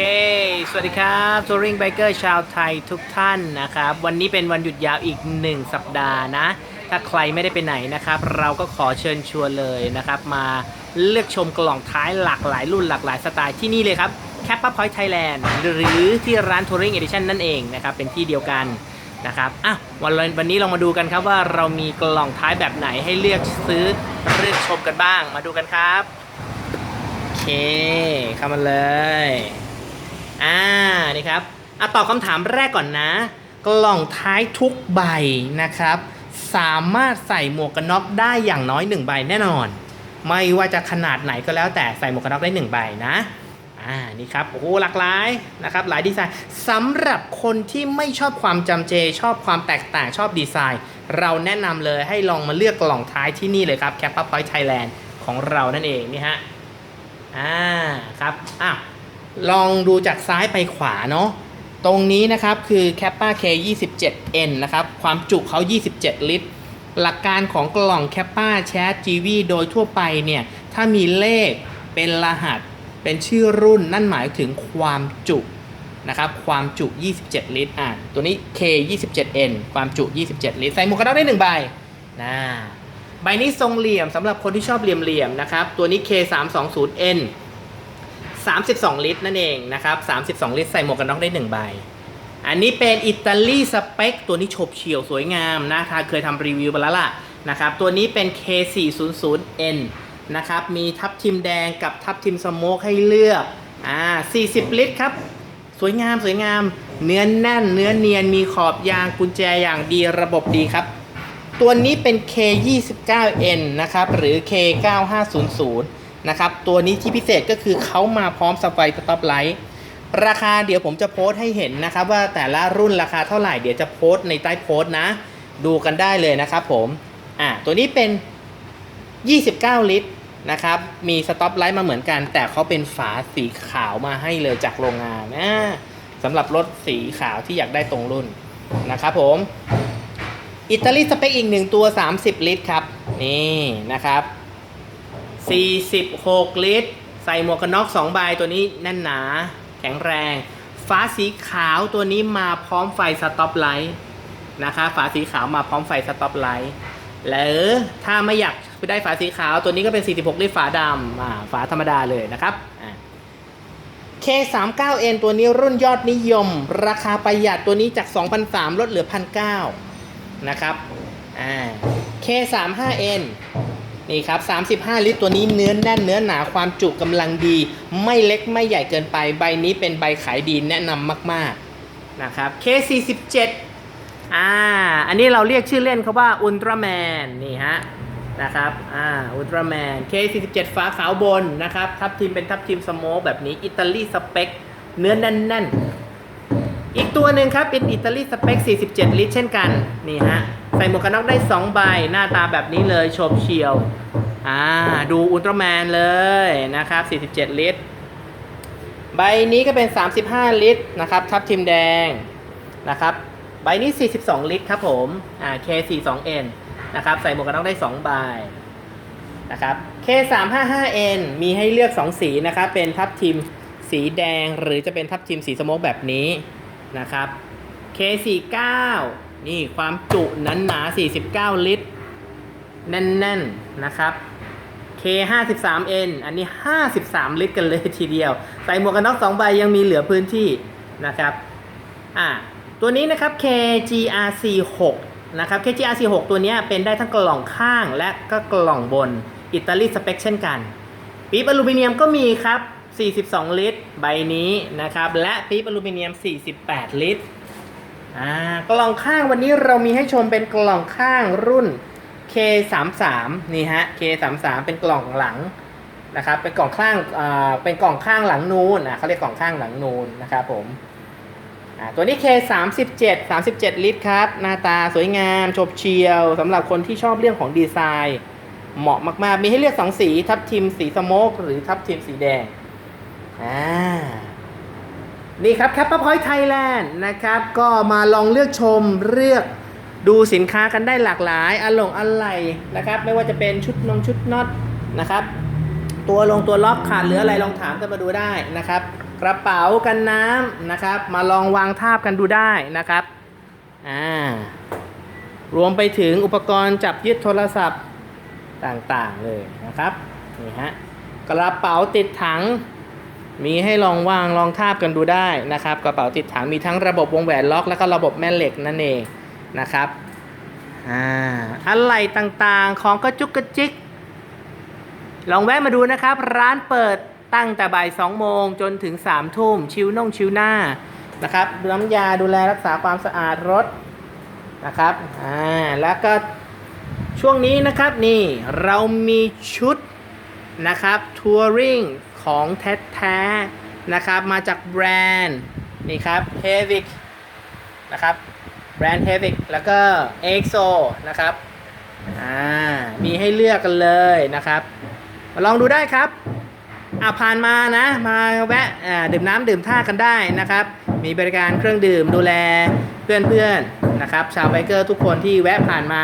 เค สวัสดีครับทัวริงไบเกอร์ชาวไทยทุกท่านนะครับ วันนี้เป็นวันหยุดยาวอีก 1 สัปดาห์นะ ถ้าใครไม่ได้ไปไหนนะครับ เราก็ขอเชิญชวนเลยนะครับ มาเลือกชมกล่องท้ายหลากหลายรุ่นหลากหลายสไตล์ที่นี่เลยครับ c a p ป Point Thailand หรือที่ร้าน Touring Edition นั่นเองนะครับ เป็นที่เดียวกันนะครับอะวันวันนี้เรามาดูกันครับว่าเรามีกล่องท้ายแบบไหนให้เลือกซื้อเลือกชมกันบ้าง มาดูกันครับโอเคเข้ามาเลย อ่านี่ครับอะตอบคำถามแรกก่อนนะ กล่องท้ายทุกใบนะครับ สามารถใส่หมวกกันน็อกได้อย่างน้อย1ใบแน่นอน ไม่ว่าจะขนาดไหนก็แล้วแต่ใส่หมวกกันน็อกได้1ใบนะอ่านี่ครับโอ้โหหลากหลายนะครับหลายดีไซน์สำหรับคนที่ไม่ชอบความจำเจ ชอบความแตกต่างชอบดีไซน์ เราแนะนำเลยให้ลองมาเลือกกล่องท้ายที่นี่เลยครับ c a p ป Point Thailand ของเรานั่นเองนี่ฮะอ่าครับอะ ลองดูจากซ้ายไปขวาเนาะตรงนี้นะครับคือ Kappa K 27N นะครับ ความจุเขา 27 ลิตร หลักการของกล่อง Kappa Chat GV โดยทั่วไปเนี่ย ถ้ามีเลขเป็นรหัส เป็นชื่อรุ่นนั่นหมายถึงความจุนะครับ ความจุ 27 ลิตร อ่าตัวนี้ K 27N ความจุ 27 ลิตร ใส่หมวกกันน็อกได้หนึ่งใบนะใบนี้ทรงเหลี่ยมสำหรับคนที่ชอบเหลี่ยมๆนะครับ ตัวนี้ K 3 2 0 N 32 ลิตรนั่นเองนะครับ32 ลิตรใส่หมวกกันน็อกได้1ใบ อันนี้เป็นอิตาลีสเปคตัวนี้ฉบเฉี่ยวสวยงามนะทาเคยทำรีวิวไปแล้วล่ะนะครับตัวนี้เป็น K400N นะครับมีทับทิมแดงกับทับทิมสโมกให้เลือกอ่า40 ลิตรครับ สวยงามสวยงาม เนื้อแน่น เนื้อเนียนมีขอบยางกุญแจอย่างดีระบบดีครับ ตัวนี้เป็น K29N นะครับหรือ K9500 นะครับตัวนี้ที่พิเศษก็คือเขามาพร้อมสไฟสต็อปไลท์ราคาเดี๋ยวผมจะโพสต์ให้เห็นนะครับ ว่าแต่ละรุ่นราคาเท่าไหร่เดี๋ยวจะโพสต์ในใต้โพสต์นะ ดูกันได้เลยนะครับผมอ่าตัวนี้เป็น 29 ลิตรนะครับมีสต็อปไลท์มาเหมือนกัน แต่เขาเป็นฝาสีขาวมาให้เลยจากโรงงานนะสำหรับรถสีขาวที่อยากได้ตรงรุ่นนะครับผมอิตาลีสเปคอีกหนึ่งตัว 30 ลิตรครับ นี่นะครับ 46 ลิตร ใส่หมวกกันน็อก2ใบตัวนี้แน่นหนา แข็งแรงฟ้าสีขาวตัวนี้มาพร้อมไฟสต็อปไลท์นะคะ ฝาสีขาวมาพร้อมไฟสต็อปไลท์แล้วถ้าไม่อยากไปได้ฝาสีขาวตัวนี้ก็เป็น 46 ลิตรฝาดำอ่าฝาธรรมดาเลยนะครับอ่า K39N ตัวนี้รุ่นยอดนิยม ราคาประหยัดตัวนี้จาก2,300ลดเหลือ 1,900นะครับอ่า K35N นี่ครับ 35 ลิตรตัวนี้เนื้อแน่นเนื้อหนาความจุกำลังดี ไม่เล็กไม่ใหญ่เกินไป ใบนี้เป็นใบขายดีแนะนำมากๆนะครับ K47 อ่า อันนี้เราเรียกชื่อเล่นเขาว่าอุลตร้าแมนนี่ฮะนะครับ อ่า อุลตร้าแมน K47 ฟ้าขาวบนนะครับ ทับทิมเป็นทับทิมสโมกแบบนี้ อิตาลีสเปค เนื้อแน่นๆ อีกตัวหนึ่งครับ เป็นอิตาลีสเปค 47 ลิตรเช่นกัน นี่ฮะ ใส่หมวกกันน็อกได้2ใบหน้าตาแบบนี้เลยโฉบเฉียวอ่าดูอุลตร้าแมนเลยนะครับ 47 ลิตร ใบนี้ก็เป็น 35 ลิตรนะครับทับทิมแดงนะครับใบนี้ 42 ลิตรครับผมอ่า K42N นะครับใส่หมวกกันน็อกได้2ใบนะครับ K355N มีให้เลือก 2 สีนะครับเป็นทับทิมสีแดงหรือจะเป็นทับทิมสีสโมกแบบนี้นะครับ K49 นี่ความจุนั้นหนา 49 ลิตร แน่นๆนะครับ K53N อันนี้ 53 ลิตรกันเลยทีเดียว ใส่หมวกกันน็อก2ใบยังมีเหลือพื้นที่นะครับอ่าตัวนี้นะครับ KGRC6 นะครับ KGRC6 ตัวนี้เป็นได้ทั้งกล่องข้างและก็กล่องบนอิตาลีสเปคเช่นกันปี๊บอลูมิเนียมก็มีครับ 42 ลิตร ใบนี้นะครับ และปี๊บอลูมิเนียม 48 ลิตร อ่ากล่องข้างวันนี้เรามีให้ชมเป็นกล่องข้างรุ่น K33 นี่ฮะ K33 เป็นกล่องหลังนะครับเป็นกล่องข้างอ่าเป็นกล่องข้างหลังนูนนะเขาเรียกกล่องข้างหลังนูนนะครับผมอ่าตัวนี้ K37 37 ลิตรครับ หน้าตาสวยงามโฉบเฉียวสำหรับคนที่ชอบเรื่องของดีไซน์ เหมาะมากๆ มีให้เลือก2สี ทับทิมสีสโมกหรือทับทิมสีแดงอ่า นี่ครับแคปเปอร์พอยต์ไทยแลนด์นะครับก็มาลองเลือกชมเลือกดูสินค้ากันได้หลากหลายอะลงอะไรนะครับไม่ว่าจะเป็นชุดนงชุดน็อตนะครับ ตัวลงตัวล็อกขาดหรืออะไรลองถามกันมาดูได้นะครับ กระเป๋ากันน้ำนะครับ มาลองวางทาบกันดูได้นะครับอ่ารวมไปถึงอุปกรณ์จับยึดโทรศัพท์ต่างๆเลยนะครับนี่ฮะกระเป๋าติดถัง มีให้ลองวางลองทาบกันดูได้นะครับ กระเป๋าติดถังมีทั้งระบบวงแหวนล็อก แล้วก็ระบบแม่เหล็กนั่นเองนะครับอ่าอะไรต่างๆของกระจุกกระจิก ลองแวะมาดูนะครับ ร้านเปิดตั้งแต่บ่าย2โมงจนถึง3ทุ่มชิวน่องชิวหน้านะครับน้ำยาดูแลรักษาความสะอาดรถนะครับอ่าแล้วก็ช่วงนี้นะครับนี่เรามีชุดนะครับทัวริง ของแท้ๆนะครับ มาจากแบรนด์นี่ครับ h e v i c นะครับแบรนด์ h e v i c แล้วก็ EXO นะครับอ่ามีให้เลือกกันเลยนะครับ มาลองดูได้ครับอ่าผ่านมานะ มาแวะอ่าดื่มน้ำดื่มท่ากันได้นะครับ มีบริการเครื่องดื่มดูแลเพื่อนๆนะครับ ชาวไบเกอร์ทุกคนที่แวะผ่านมา